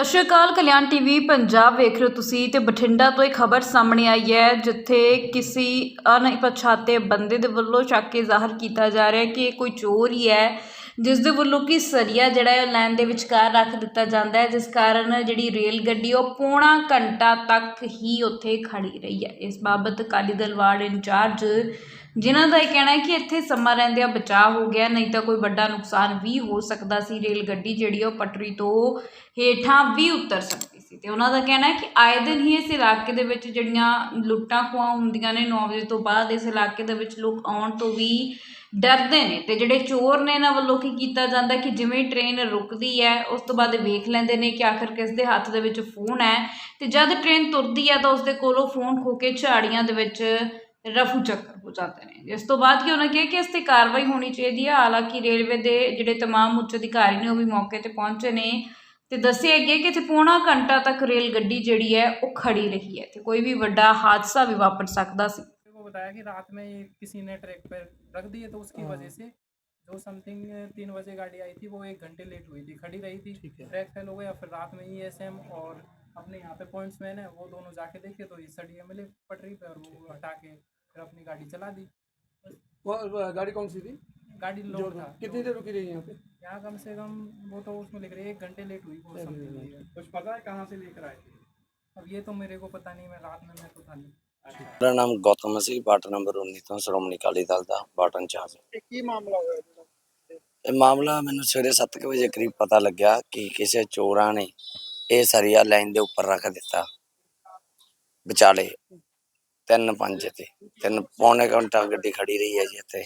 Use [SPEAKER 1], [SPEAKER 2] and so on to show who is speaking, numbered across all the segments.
[SPEAKER 1] ਸਤਿ ਸ਼੍ਰੀ ਅਕਾਲ, ਕਲਿਆਣ ਟੀਵੀ, ਪੰਜਾਬ ਵੇਖ ਰਹੇ ਹੋ ਤੁਸੀਂ ਤੇ ਬਠਿੰਡਾ ਤੋਂ ਇੱਕ ਖਬਰ ਸਾਹਮਣੇ ਆਈ ਹੈ, ਜਿੱਥੇ ਕਿਸੇ ਅਣਪਛਾਤੇ ਬੰਦੇ ਦੇ ਵੱਲੋਂ ਚੱਕ ਕੇ ਜ਼ਾਹਰ ਕੀਤਾ ਜਾ ਰਿਹਾ ਹੈ ਕਿ ਇਹ ਕੋਈ ਚੋਰ ਹੀ ਹੈ। ਜਿਸ ਦੇ ਵੱਲੋਂ ਕਿ ਸਰੀਆ ਜਿਹੜਾ ਹੈ ਲਾਈਨ ਦੇ ਵਿਚਕਾਰ ਰੱਖ ਦਿੱਤਾ ਜਾਂਦਾ ਹੈ ਜਿਸ ਕਾਰਨ ਜਿਹੜੀ ਰੇਲ ਗੱਡੀ ਉਹ ਪੌਣਾ ਘੰਟਾ ਤੱਕ ਹੀ ਉੱਥੇ ਖੜੀ ਰਹੀ ਹੈ। ਇਸ ਬਾਬਤ ਅਕਾਲੀ ਦਲ ਵਾਰਡ ਇੰਚਾਰਜ ਜਿਨ੍ਹਾਂ ਦਾ ਇਹ ਕਹਿਣਾ ਹੈ ਕਿ ਇੱਥੇ ਸਮਾਂ ਰਹਿੰਦਿਆਂ ਬਚਾਅ ਹੋ ਗਿਆ ਨਹੀਂ ਤਾਂ ਕੋਈ ਵੱਡਾ ਨੁਕਸਾਨ ਵੀ ਹੋ ਸਕਦਾ ਸੀ। ਰੇਲ ਗੱਡੀ ਜਿਹੜੀ ਉਹ ਪਟਰੀ ਤੋਂ ਹੇਠਾਂ ਵੀ ਉਤਰ ਸਕਦੀ ਤੇ ਉਹਨਾਂ ਦਾ ਕਹਿਣਾ ਹੈ ਕਿ ਆਏ ਦਿਨ ਹੀ ਇਸ ਇਲਾਕੇ ਦੇ ਵਿੱਚ ਜਿਹੜੀਆਂ ਲੁੱਟਾਂ ਖੋਹਾਂ ਹੁੰਦੀਆਂ ਨੇ 9 ਵਜੇ ਤੋਂ ਬਾਅਦ ਇਸ ਇਲਾਕੇ ਦੇ ਵਿੱਚ ਲੋਕ ਆਉਣ ਤੋਂ ਵੀ ਡਰਦੇ ਨੇ ਤੇ ਜਿਹੜੇ ਚੋਰ ਨੇ ਇਹਨਾਂ ਵੱਲੋਂ ਕੀ ਕੀਤਾ ਜਾਂਦਾ ਕਿ ਜਿਵੇਂ ਟ੍ਰੇਨ ਰੁਕਦੀ ਹੈ ਉਸ ਤੋਂ ਬਾਅਦ ਵੇਖ ਲੈਂਦੇ ਨੇ ਕਿ ਆਖਰ ਕਿਸ ਦੇ ਹੱਥ ਦੇ ਵਿੱਚ ਫੋਨ ਹੈ ਤੇ ਜਦ ਟ੍ਰੇਨ ਤੁਰਦੀ ਹੈ ਤਾਂ ਉਸ ਦੇ ਕੋਲੋਂ ਫੋਨ ਖੋ ਕੇ ਝਾੜੀਆਂ ਦੇ ਵਿੱਚ ਰਫੂ ਚੱਕਰ ਹੋ ਜਾਂਦੇ ਨੇ ਇਸ ਤੋਂ ਬਾਅਦ ਕੀ ਉਹਨਾਂ ਕਿਹਾ ਕਿ ਇਸ ਤੇ ਕਾਰਵਾਈ ਹੋਣੀ ਚਾਹੀਦੀ ਹੈ ਹਾਲਾਂਕਿ ਰੇਲਵੇ ਦੇ ਜਿਹੜੇ तमाम ਉੱਚ ਅਧਿਕਾਰੀ ਨੇ ਉਹ ਵੀ ਮੌਕੇ ਤੇ ਪਹੁੰਚੇ ਨੇ ਤੇ ਦੱਸਿਆ ਗਿਆ ਕਿ ਇੱਥੇ ਪੌਣਾ ਘੰਟਾ ਤੱਕ ਰੇਲ ਗੱਡੀ ਜਿਹੜੀ ਹੈ ਉਹ ਖੜੀ ਰਹੀ ਹੈ ਤੇ ਕੋਈ ਵੀ ਵੱਡਾ ਹਾਦਸਾ ਵੀ ਵਾਪਰ ਸਕਦਾ ਸੀ
[SPEAKER 2] को बताया कि रात में ये किसी ने ट्रैक पर रख दिए तो उसकी
[SPEAKER 3] हाँ।
[SPEAKER 2] वजह से जो समथिंग तीन बजे गाड़ी आई थी वो एक घंटे लेट हुई थी खड़ी रही थी
[SPEAKER 3] ठीक है।
[SPEAKER 2] ट्रैक फेल हो गया फिर रात में ई और अपने यहाँ पे पॉइंट्समैन है वो दोनों जाके देखे तो ये सड़िया मिले पटरी पे और वो हटा के फिर अपनी गाड़ी चला दी
[SPEAKER 3] वो वो गाड़ी कौन सी थी
[SPEAKER 2] गाड़ी
[SPEAKER 3] जो
[SPEAKER 2] लोड था
[SPEAKER 3] कितनी देर रुकी रही यहाँ पे
[SPEAKER 2] यहाँ कम से कम वो तो उसमें लिख रही है एक घंटे लेट हुई वो
[SPEAKER 3] एक
[SPEAKER 2] समथिंग
[SPEAKER 3] घंटे
[SPEAKER 2] हुई है
[SPEAKER 4] कुछ पता है कहाँ से लेकर आए थे
[SPEAKER 2] अब ये तो मेरे को पता नहीं मैं रात में मैं तो था नहीं
[SPEAKER 5] ਮੇਰਾ ਨਾਮ ਗੌਤਮ ਸੀ ਵਾਰਡ ਨੰਬਰ 19 ਤੋਂ ਸ਼੍ਰੋਮਣੀ ਅਕਾਲੀ ਦਲ ਦਾ ਵਾਰਡ ਇੰਚਾਰਜ
[SPEAKER 4] ਇਹ ਕੀ ਮਾਮਲਾ ਹੋਇਆ ਜਿਹੜਾ
[SPEAKER 5] ਇਹ ਮਾਮਲਾ ਮੈਨੂੰ ਸਵੇਰੇ 7 ਵਜੇ ਕਰੀਬ ਪਤਾ ਲੱਗਿਆ ਕਿ ਕਿਸੇ ਚੋਰਾਂ ਨੇ ਇਹ ਸਰੀਆ ਲਾਈਨ ਦੇ ਉੱਪਰ ਰੱਖ ਦਿੱਤਾ ਵਿਚਾਲੇ ਤਿੰਨ ਪੰਜ ਤੇ ਤਿੰਨ ਪੌਣੇ ਘੰਟਾ ਗੱਡੀ ਖੜੀ ਰਹੀ ਹੈ ਜੀ ਇੱਥੇ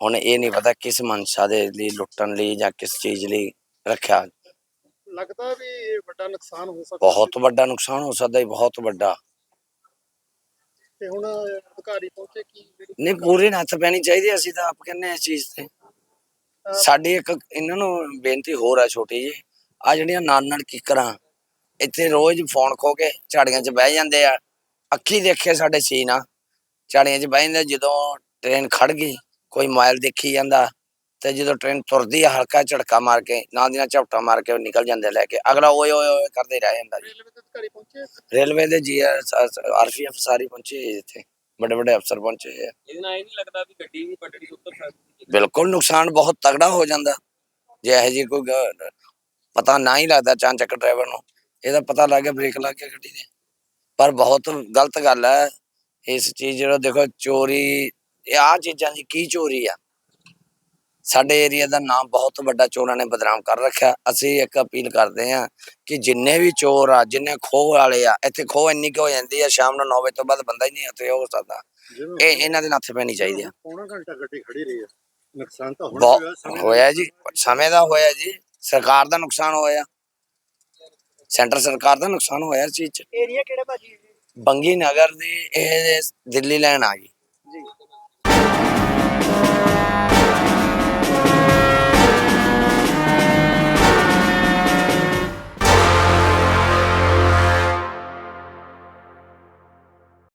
[SPEAKER 5] ਹੁਣ ਇਹ ਨਹੀਂ ਪਤਾ ਕਿਸ ਮਨਸ਼ਾ ਦੇ ਲਈ ਲੁੱਟਣ ਲਈ ਜਾਂ ਕਿਸ ਚੀਜ਼ ਲਈ ਰੱਖਿਆ।
[SPEAKER 4] ਲੱਗਦਾ ਵੀ ਇਹ ਵੱਡਾ ਨੁਕਸਾਨ ਹੋ ਸਕਦਾ
[SPEAKER 5] ਬਹੁਤ ਵੱਡਾ ਨੁਕਸਾਨ ਹੋ ਸਕਦਾ ਹੈ ਬਹੁਤ ਵੱਡਾ।
[SPEAKER 4] ਤੇ ਹੁਣ ਅਧਿਕਾਰੀ ਪਹੁੰਚੇ ਕੀ? ਜਿਹੜੀ
[SPEAKER 5] ਨਹੀਂ ਪੂਰੀ ਨੱਥ ਪੈਣੀ ਚਾਹੀਦੀ ਅਸੀਂ ਤਾਂ ਆਪ ਕਹਿੰਦੇ ਹਾਂ ਇਸ ਚੀਜ਼ ਤੇ। ਸਾਡੀ ਇੱਕ ਇਹਨਾਂ ਨੂੰ ਬੇਨਤੀ ਹੋਰ ਆ ਛੋਟੀ ਜੀ ਆ ਜਿਹੜੀਆਂ ਨਾਨਣ ਕਿਕਰਾਂ ਇੱਥੇ ਰੋਜ਼ ਫੋਨ ਖੋ ਕੇ ਝਾੜੀਆਂ 'ਚ ਬਹਿ ਜਾਂਦੇ ਆ। ਅੱਖੀ ਦੇਖੇ ਸਾਡੇ ਸੀਨ ਆ ਝਾੜੀਆਂ 'ਚ ਬਹਿ ਜਾਂਦੇ ਜਦੋਂ ਟ੍ਰੇਨ ਖੜ ਗਈ ਕੋਈ ਮੋਬਾਈਲ ਦੇਖੀ ਜਾਂਦਾ ਤੇ ਜਦੋਂ ਟ੍ਰੇਨ ਤੁਰਦੀ ਆ ਹਲਕਾ ਝਟਕਾ ਮਾਰ ਕੇ ਨਾਲ ਦੀ ਨਾਲ ਝਪਟਾ ਮਾਰ ਕੇ ਉਹ ਨਿਕਲ ਜਾਂਦੇ ਲੈ ਕੇ। ਅਗਲਾ ਓਏ ਓਏ ਓਏ ਕਰਦੇ ਰਹਿ ਜਾਂਦਾ ਜੀ।
[SPEAKER 4] ਰੇਲਵੇ ਦੇ
[SPEAKER 5] ਜੀ ਆਰਪੀਐਫ ਸਾਰੀ ਪਹੁੰਚੇ ਇੱਥੇ। ਵੱਡੇ ਵੱਡੇ ਅਫਸਰ ਪਹੁੰਚੇ ਆ।
[SPEAKER 6] ਇਹਦੇ ਨਾਲ ਇਹ ਨਹੀਂ ਲੱਗਦਾ ਵੀ ਗੱਡੀ ਵੀ ਪਟੜੀ ਉੱਤਰ ਸਕਦੀ
[SPEAKER 5] ਬਿਲਕੁਲ ਨੁਕਸਾਨ ਬਹੁਤ ਤਗੜਾ ਹੋ ਜਾਂਦਾ। ਜੇ ਇਹ ਜੀ ਕੋਈ ਪਤਾ ਨਾ ਹੀ ਲੱਗਦਾ ਚਾਂਚਕ ਡਰਾਈਵਰ ਨੂੰ। ਇਹਦਾ ਪਤਾ ਲੱਗ ਗਿਆ ਬ੍ਰੇਕ ਲੱਗ ਗਿਆ ਗੱਡੀ ਦੇ। ਪਰ ਬਹੁਤ ਗਲਤ ਗੱਲ ਹੈ। ਇਸ ਚੀਜ਼ ਜਿਹੜਾ ਦੇਖੋ ਚੋਰੀ ਇਹ ਆ ਚੀਜ਼ਾਂ ਦੀ ਕੀ ਚੋਰੀ ਆ? ਸਾਡੇ ਏਰੀਆ ਦਾ ਨਾਮ ਬਹੁਤ ਵੱਡਾ ਚੋਰਾਂ ਨੇ ਬਦਨਾਮ ਕਰ ਰੱਖਿਆ। ਅਸੀਂ ਇੱਕ ਅਪੀਲ ਕਰਦੇ ਹਾਂ ਕਿ ਜਿੰਨੇ ਵੀ ਚੋਰ ਆ ਜਿੰਨੇ ਖੋਹ ਵਾਲੇ ਆ ਇੱਥੇ ਖੋਹ ਇੰਨੀ ਕੁ ਹੋ ਜਾਂਦੀ ਆ ਸ਼ਾਮ ਨੂੰ 9 ਵਜੇ ਤੋਂ ਬਾਅਦ ਬੰਦਾ ਹੀ ਨਹੀਂ ਉੱਥੇ ਹੋ ਸਕਦਾ। ਇਹ ਇਹਨਾਂ ਦੇ ਨੱਥ ਪੈਣੀ ਚਾਹੀਦੀ ਆ।
[SPEAKER 4] ਪੌਣਾ ਘੰਟਾ ਗੱਡੀ ਖੜੀ ਰਹੀ ਹੈ ਨੁਕਸਾਨ ਤਾਂ
[SPEAKER 5] ਬਹੁਤ ਹੋਇਆ ਜੀ ਸਮੇਂ ਦਾ ਹੋਇਆ ਜੀ। ਸਰਕਾਰ ਦਾ ਨੁਕਸਾਨ ਹੋਇਆ। ਸੈਂਟਰ ਸਰਕਾਰ ਦਾ ਨੁਕਸਾਨ ਹੋਇਆ ਇਸ ਚੀਜ਼ ਚ।
[SPEAKER 4] ਏਰੀਆ ਕਿਹੜਾ ਭਾਜੀ?
[SPEAKER 5] ਬੰਗੀ ਨਗਰ ਦੀ ਇਹ ਦਿੱਲੀ ਲੈਣ ਆ ਗਈ।